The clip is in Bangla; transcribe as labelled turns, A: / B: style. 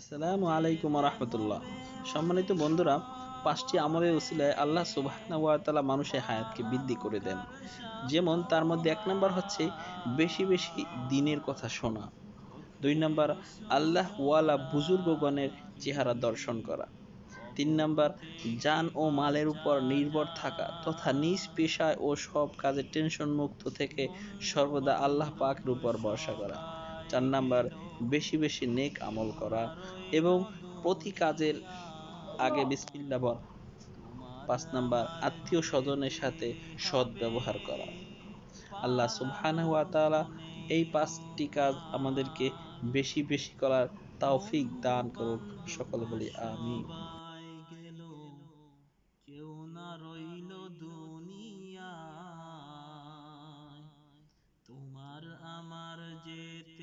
A: আসসালামু আলাইকুম রহমতুল্লাহ সম্মানিত বন্ধুরা, পাঁচটি আমলের উসিলায় আল্লাহ সুবাহ মানুষের হায়াতকে বৃদ্ধি করে দেন। যেমন তার মধ্যে এক নম্বর হচ্ছে বেশি বেশি দিনের কথা শোনা। দুই নম্বর, আল্লাহ ওয়ালা বুজুর্গগণের চেহারা দর্শন করা। তিন নম্বর যান ও মালের উপর নির্ভর থাকা তথা নিজ পেশায় ও সব কাজে টেনশন মুক্ত থেকে সর্বদা আল্লাহ পাকের উপর ভরসা করা। চার নাম্বার, বেশি বেশি নেক আমল করা এবং প্রতি কাজের আগে বিসমিল্লা বল পাঁচ নাম্বার, আত্মীয় স্বজনের সাথে সৎ ব্যবহার করা। আল্লাহ তাআলা এই পাঁচটি কাজ আমাদেরকে বেশি বেশি করার তৌফিক দান করুক। সকল বলি আমি কেউ না রইল দুনিয়া তোমার আমার যেতে